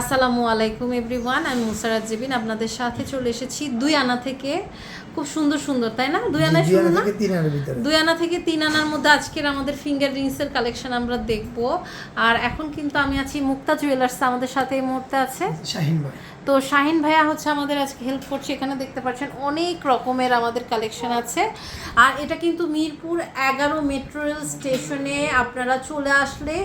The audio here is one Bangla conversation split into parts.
আসসালামু আলাইকুম এভরিওয়ান আমি মুসারাত জেবিন আপনাদের সাথে চলে এসেছি দুই আনা থেকে। খুব সুন্দর সুন্দর তাই না? দুই আনা না? আনার ভিতরে। দুই আনা থেকে তিন আনার মধ্যে আজকের আমাদের ফিঙ্গার রিংসের কালেকশন আমরা দেখব। আর এখন কিন্তু আমি আছি মুক্তা জুয়েলার্স আমাদের সাথে এই মুহূর্তে আছে। শাহিন ভাই। তো শাহিন ভাইয়া হচ্ছে আমাদের আজকে হেল্প করছে। এখানে দেখতে পাচ্ছেন অনেক রকমের আমাদের কালেকশন আছে। আর এটা কিন্তু মিরপুর এগারো মেট্রো রেল স্টেশনে আপনারা চলে আসলে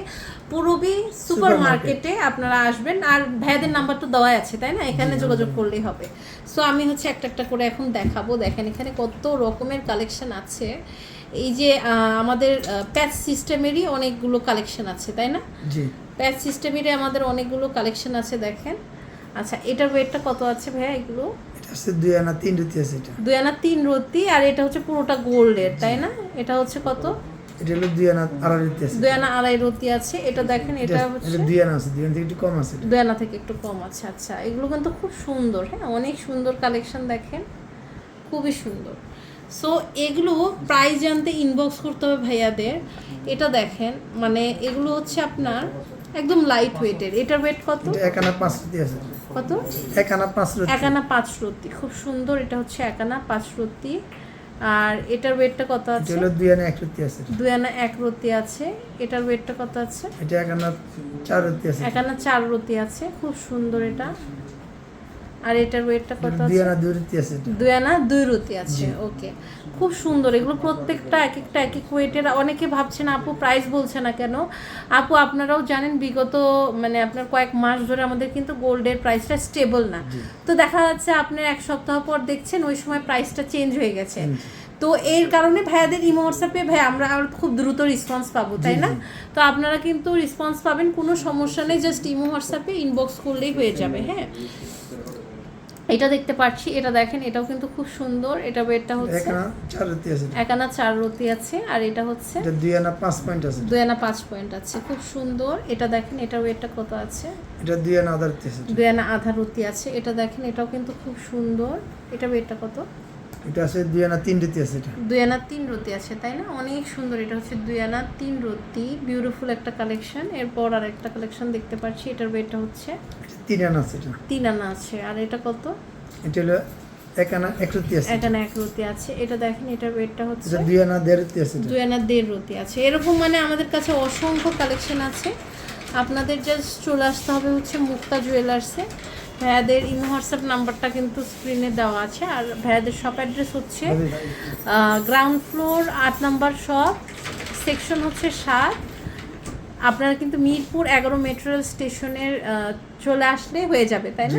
পুরবি সুপার মার্কেটে আপনারা আসবেন। আর ভাইয়াদের নাম্বার তো দেওয়াই আছে তাই না? এখানে যোগাযোগ করলেই হবে। সো আমি হচ্ছে একটা একটা করে এখন দেখাবো। দেখেন এখানে কত রকমের কালেকশন আছে। এই যে আমাদের প্যাচ সিস্টেমেরই অনেকগুলো কালেকশন আছে তাই না? প্যাচ সিস্টেমেরই আমাদের অনেকগুলো কালেকশন আছে দেখেন। আচ্ছা এটার ওয়েটটা কত আছে ভাইয়া এগুলো? এটা দুই আনা তিন রুটি আছে এটা। দুই আনা তিন রতি আর এটা হচ্ছে পুরোটা গোল্ডের তাই না? এটা হচ্ছে কত? এটা হলো দুই আনা আড়াই আছে। দুই আনা আড়াই রতি আছে। এটা দেখেন এটা হচ্ছে এটা দুই আনা আছে দুই আনা থেকে একটু কম আছে দুই আনা থেকে একটু কম আছে। আচ্ছা এগুলো কিন্তু খুব সুন্দর হ্যাঁ? অনেক সুন্দর কালেকশন দেখেন। খুবই সুন্দর। সো এগুলো প্রাইস জানতে ইনবক্স করতে হবে ভাইয়াদের। এটা দেখেন মানে এগুলো হচ্ছে আপনার একদম লাইট ওয়েটের এটার ওয়েট কত? এক আনা পাঁচ আছে। কত? এক আনা পাঁচ রুটি। একানা পাঁচ রত্তি খুব সুন্দর এটা হচ্ছে একানা পাঁচ রত্তি আর এটার ওয়েটটা কত আছে? হলো দুই আনা এক রুটি আছে। দুই আনা এক রত্তি আছে। এটার ওয়েটটা কত আছে? এটা এক আনা চার রুটি আছে। একানা চার রত্তি আছে। খুব সুন্দর এটা। আর এটার ওয়েটটা কত দুই আছে আনা দুই রুটি আছে দুই আনা দুই রতি আছে ওকে। খুব সুন্দর এগুলো প্রত্যেকটা এক একটা এক এক ওয়েটের অনেকে ভাবছেন আপু প্রাইস বলছে না কেন? আপু আপনারাও জানেন বিগত মানে আপনার কয়েক মাস ধরে আমাদের কিন্তু গোল্ডের প্রাইসটা স্টেবল না। তো দেখা যাচ্ছে আপনার এক সপ্তাহ পর দেখছেন ওই সময় প্রাইসটা চেঞ্জ হয়ে গেছে। তো এর কারণে ভাইয়াদের ইমো হোয়াটসঅ্যাপে ভাই আমরা আর খুব দ্রুত রেসপন্স পাবো তাই না? তো আপনারা কিন্তু রেসপন্স পাবেন কোনো সমস্যা নেই জাস্ট ইমো হোয়াটসঅ্যাপে ইনবক্স করলেই হয়ে যাবে হ্যাঁ? এটা দেখতে পাচ্ছি এটা দেখেন এটাও কিন্তু খুব সুন্দর এটা এক হচ্ছে আনা চার রুটি আছে। একানা চার রতি আছে আর এটা হচ্ছে এটা দুই আনা পাঁচ পয়েন্ট আছে। দুই আনা পাঁচ পয়েন্ট আছে খুব সুন্দর এটা দেখেন এটার ওয়েটটা কত আছে? এটা দুই আনা আধা রুটি আছে। দুই আনা আধা রতি আছে এটা দেখেন এটাও কিন্তু খুব সুন্দর এটা ওয়েটটা কত? এটা আছে দুই আনা তিন রুটি আছে এটা। দুই আনা তিন রতি আছে তাই না? অনেক সুন্দর এটা হচ্ছে দুই আনা তিন রতি বিউটিফুল একটা কালেকশন এরপর আর একটা কালেকশন দেখতে পাচ্ছি এটার ওয়েটটা হচ্ছে তিন আনা আছে এটা। তিন আনা আছে আর এটা কত? এটা হলো এক আনা এক রুটি আছে। এখানে এক রতি আছে। এটা দেখেন এটার ওয়েটটা হচ্ছে এটা দুই আনা দেড় রুটি আছে দুই আনা দেড় রতি আছে। এরকম মানে আমাদের কাছে অসংখ্য কালেকশন আছে। আপনাদের জাস্ট চলে আসতে হবে হচ্ছে মুক্তা জুয়েলার্সে ভাইয়াদের ইমো হোয়াটসঅ্যাপ নাম্বারটা কিন্তু স্ক্রিনে দেওয়া আছে। আর ভাইয়াদের শপ অ্যাড্রেস হচ্ছে গ্রাউন্ড ফ্লোর আট নাম্বার শপ সেকশন হচ্ছে সাত। আপনারা কিন্তু মিরপুর এগারো মেট্রো স্টেশনের চলে আসলে হয়ে যাবে তাই না?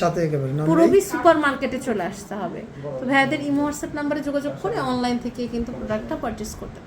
সাথে পুরবি সুপার মার্কেটে চলে আসতে হবে। তো ভাইয়াদের ইমো হোয়াটসঅ্যাপ নাম্বারে যোগাযোগ করে অনলাইন থেকে কিন্তু প্রোডাক্টটা পারচেস করতে